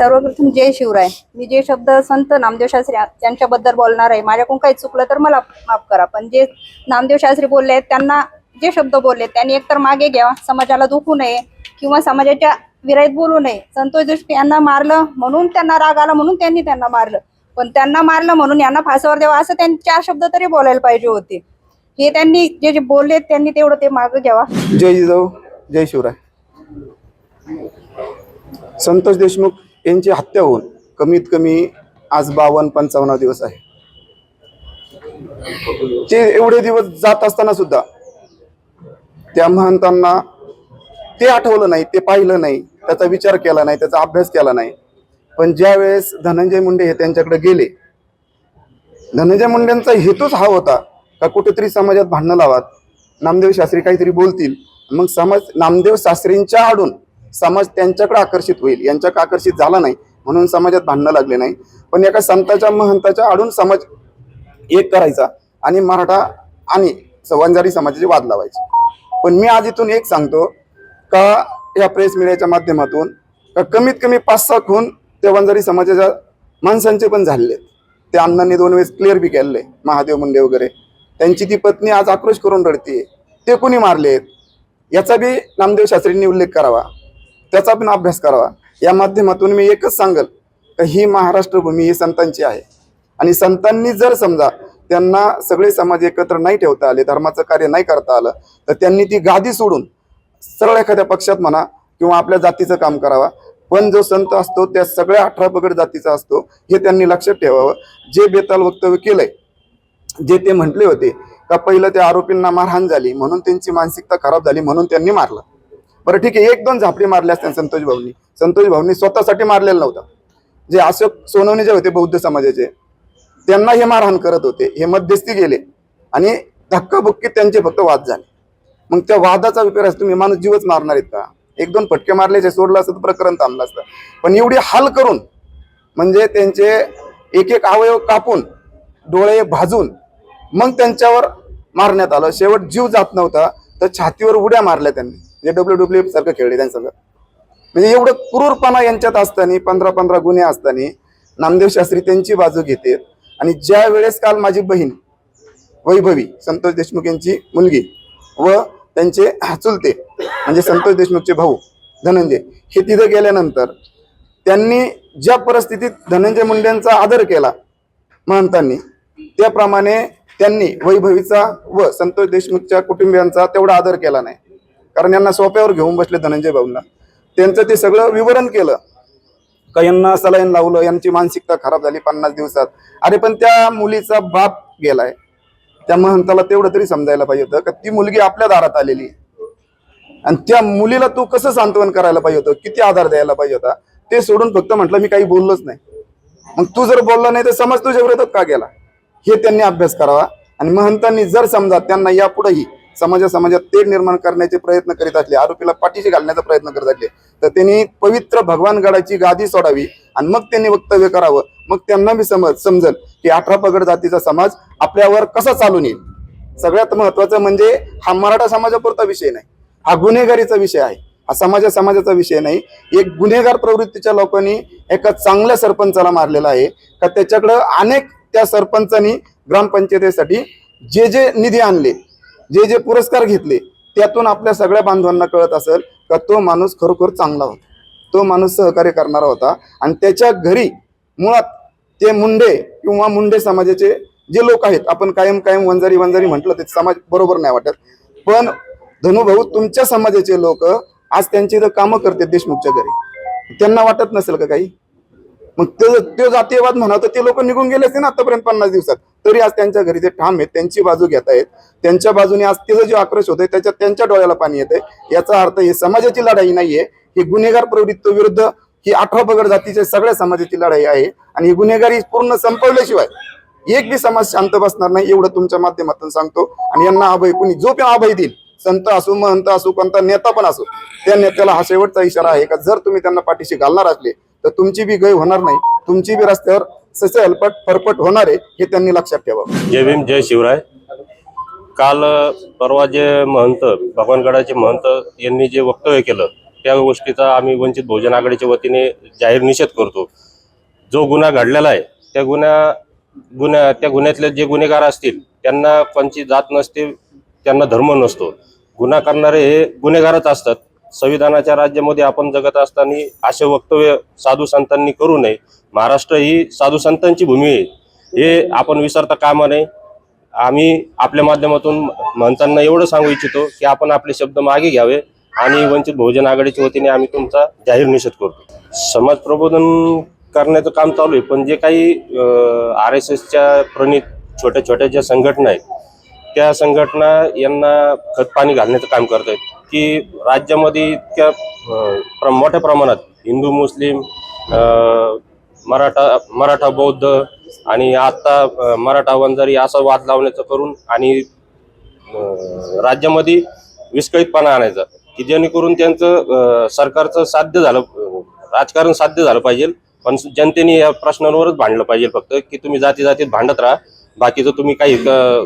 सर्वप्रथम जय शिवराय. मी जे शब्द संत नामदेव शास्त्री यांच्याबद्दल बोलणार आहे माझ्याकडून काही चुकलं तर मला माफ करा. पण जे नामदेव शास्त्री बोलले आहेत त्यांना जे शब्द बोलले त्यांनी एकतर मागे घ्यावा समाजाला दुखू नये किंवा समाजाच्या विराईत बोलू नये. संतोष देशमुख यांना मारलं म्हणून त्यांना राग आला म्हणून त्यांनी त्यांना मारलं. पण त्यांना मारलं म्हणून यांना फासावर द्यावा असं त्यांनी चार शब्द तरी बोलायला पाहिजे होते. हे त्यांनी जे जे बोलले त्यांनी तेवढं ते मागे घ्यावा. जय जिजाऊ जय शिवराय. संतोष देशमुख यांची हत्या होऊन कमीत कमी आज बावन्न पंचावन्न दिवस आहे. ते एवढे दिवस जात असताना सुद्धा त्या महंतांना ते आठवलं नाही ते पाहिलं नाही त्याचा विचार केला नाही त्याचा अभ्यास केला नाही. पण ज्या वेळेस धनंजय मुंडे हे त्यांच्याकडे गेले धनंजय मुंडेंचा हेतूच हा होता का कुठेतरी समाजात भांडणं लावात. नामदेव शास्त्री काहीतरी बोलतील मग समाज नामदेव शास्त्रींच्या आडून समाज त्यांच्याकडे आकर्षित होईल यांच्याकडे आकर्षित झाला नाही म्हणून समाजात भांडणं लागले नाही. पण एका संताच्या महंताच्या आडून समाज एक करायचा आणि मराठा आणि वंजारी समाजाचे वाद लावायचे. पण मी आज इथून एक सांगतो का या प्रेस मीडियाच्या माध्यमातून का कमीत कमी पाच सहा खून त्या वंजारी समाजाच्या माणसांचे पण झालेले आहेत. ते अण्णांनी दोन वेळेस क्लिअर बी केलेले महादेव मुंडे वगैरे. त्यांची ती पत्नी आज आक्रोश करून रडते ते कोणी मारलेत? याचा बी नामदेव शास्त्रींनी उल्लेख करावा. त्याचा पण अभ्यास करावा. या माध्यमातून मी एकच सांगल ही महाराष्ट्र भूमी ही संतांची आहे. आणि संतांनी जर समजा त्यांना सगळे समाज एकत्र नाही ठेवता आले धर्माचं कार्य नाही करता आलं तर त्यांनी ती गादी सोडून सरळ एखाद्या पक्षात म्हणा किंवा आपल्या जातीचं काम करावा. पण जो संत असतो त्या सगळ्या अठरा पगड जातीचा असतो हे त्यांनी लक्षात ठेवावं. जे बेताल वक्तव्य केलंय जे ते म्हटले होते का पहिलं त्या आरोपींना मारहाण झाली म्हणून त्यांची मानसिकता खराब झाली म्हणून त्यांनी मारलं. बरं ठीक आहे एक दोन झापडी मारल्या असत्या संतोष भाऊनी. संतोष भाऊनी स्वतःसाठी मारलेलं नव्हतं. जे अशोक सोनवणे जे होते बौद्ध समाजाचे त्यांना हे मारहाण करत होते हे मध्यस्थी गेले आणि धक्काबुक्की त्यांचे फक्त वाद झाले. मग त्या वादाचा विपर्यास तुम्ही माणूस जीवच मारणार आहेत का? एक दोन फटके मारल्याचे सोडलं असतं तर प्रकरण थांबलं असतं. पण एवढी हाल करून म्हणजे त्यांचे एक एक अवयव कापून डोळे भाजून मग त्यांच्यावर मारण्यात आलं. शेवट जीव जात नव्हता तर छातीवर उड्या मारल्या त्यांनी. जे डब्ल्यू डब्ल्यू सारखं खेळले त्यांचं म्हणजे एवढं क्रूरपणा यांच्यात असताना पंधरा पंधरा गुन्हे असताना नामदेव शास्त्री त्यांची बाजू घेते. आणि ज्या वेळेस काल माझी बहीण वैभवी संतोष देशमुख यांची मुलगी व त्यांचे चुलते म्हणजे संतोष देशमुखचे भाऊ धनंजय हे तिथं गेल्यानंतर त्यांनी ज्या परिस्थितीत धनंजय मुंडेंचा आदर केला महंतांनी त्याप्रमाणे त्यांनी वैभवीचा व संतोष देशमुखच्या कुटुंबियांचा तेवढा आदर केला नाही. कारण यांना सोप्यावर घेऊन बसले धनंजय भाऊंना. त्यांचं ते सगळं विवरण केलं. का यांना सलाईन लावलं यांची मानसिकता खराब झाली पन्नास दिवसात. अरे पण त्या मुलीचा बाप गेलाय. त्या महंताला तेवढं तरी समजायला पाहिजे होतं का ती मुलगी आपल्या दारात आलेली आहे. आणि त्या मुलीला तू कसं सांत्वन करायला पाहिजे होतं किती आधार द्यायला पाहिजे होता ते सोडून फक्त म्हटलं मी काही बोललोच नाही. मग तू जर बोलला नाही तर समज तुझ्या विरोधात का गेला? हे त्यांनी अभ्यास करावा. आणि महंतांनी जर समजा त्यांना यापुढेही समाजा समाजात तेढ निर्माण करण्याचे प्रयत्न करीत असले आरोपीला पाठीशी घालण्याचा प्रयत्न करत असले तर त्यांनी पवित्र भगवानगडाची गादी सोडावी आणि मग त्यांनी वक्तव्य करावं. मग त्यांना मी समज समजल की अठरा पगड जातीचा समाज आपल्यावर कसा चालून येईल? सगळ्यात महत्वाचं म्हणजे हा मराठा समाजापुरता विषय नाही. हा गुन्हेगारीचा विषय आहे. हा समाजा समाजाचा विषय नाही. एक गुन्हेगार प्रवृत्तीच्या लोकांनी एका चांगल्या सरपंचाला मारलेला आहे. का त्याच्याकडं अनेक त्या सरपंचांनी ग्रामपंचायतीसाठी जे जे निधी आणले जे जे पुरस्कार घेतले त्यातून आपल्या सगळ्या बांधवांना कळत असेल का तो माणूस खरोखर चांगला होता. तो माणूस सहकार्य करणारा होता. आणि त्याच्या घरी मुळात ते मुंडे किंवा मुंडे समाजाचे जे लोक आहेत आपण कायम कायम वंजारी वंजारी म्हटलं ते समाज बरोबर नाही वाटत. पण धनुभाऊ तुमच्या समाजाचे लोक आज त्यांची इथं कामं करते देशमुखच्या घरी. त्यांना वाटत नसेल का काही? मग ते तो जातीयवाद म्हणा तर ते लोक निघून गेले असते ना आतापर्यंत पन्नास दिवसात. तरी आज त्यांच्या घरी जे ठाम आहेत त्यांची बाजू घेत आहेत त्यांच्या बाजूने आज तिचा जो आक्रोश होतोय त्याच्यात त्यांच्या डोळ्याला पाणी येतंय. याचा अर्थ ही समाजाची लढाई नाहीये. ही गुन्हेगार प्रवृत्ती विरुद्ध ही आठवा पगड जातीच्या सगळ्या समाजाची लढाई आहे. आणि ही गुन्हेगारी पूर्ण संपवल्याशिवाय एक बी समाज शांत बसणार नाही एवढं तुमच्या माध्यमातून सांगतो. आणि यांना अभय कुणी जो पण अभय देईल संत असो महंत असो कोणता नेता पण असो त्या नेत्याला हा शेवटचा इशारा आहे का? जर तुम्ही त्यांना पाठीशी घालणार असले तर तुमची बी गय होणार नाही. तुमची बी रस्त्यावर ससे हलपट फरपट होणार आहे हे त्यांनी लक्षात ठेवावं. जय भीम जय शिवराय. काल परवा जे महंत भगवानगडाचे महंत यांनी जे वक्तव्य केलं त्या गोष्टीचा आम्ही वंचित बहुजन आघाडीच्या वतीने जाहीर निषेध करतो. जो गुन्हा घडलेला आहे त्या गुन्हा गुन्हा त्या गुन्ह्यातले जे गुन्हेगार असतील त्यांना कोणची जात नसते त्यांना धर्म नसतो. गुन्हा करणारे हे गुन्हेगारच असतात. संविधानाच्या राज्यामध्ये आपण जगत असताना असे वक्तव्य साधू संतांनी करू नये. महाराष्ट्र ही साधू संतांची भूमी आहे. हे आपण विसरता कामा नये. आम्ही आपल्या माध्यमातून म्हणताना एवढं सांगू इच्छितो की आपण आपले शब्द मागे घ्यावे आणि वंचित बहुजन आघाडीच्या वतीने आम्ही तुमचा जाहीर निषेध करतो. समाज प्रबोधन करण्याचं काम चालू आहे पण जे काही आर एस एसच्या प्रणित छोट्या छोट्या ज्या संघटना आहेत त्या संघटना यांना खतपाणी घालण्याचं काम करत आहेत की राज्यामध्ये इतक्या प्र- मोठ्या प्रमाणात हिंदू मुस्लिम मराठा मराठा बौद्ध आणि आता मराठा वंजारी असा वाद लावण्याचं करून आणि राज्यामध्ये विस्कळीतपणा आणायचा की जेणेकरून त्यांचं सरकारचं साध्य झालं राजकारण साध्य झालं पाहिजे. पण जनतेने या प्रश्नांवरच भांडलं पाहिजे फक्त की तुम्ही जाती जातीत भांडत राहा. बाकीचं तुम्ही काही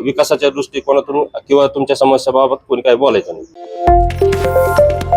विकासाच्या दृष्टिकोनातून किंवा तुमच्या समस्याबाबत कोणी काही बोलायचं नाही.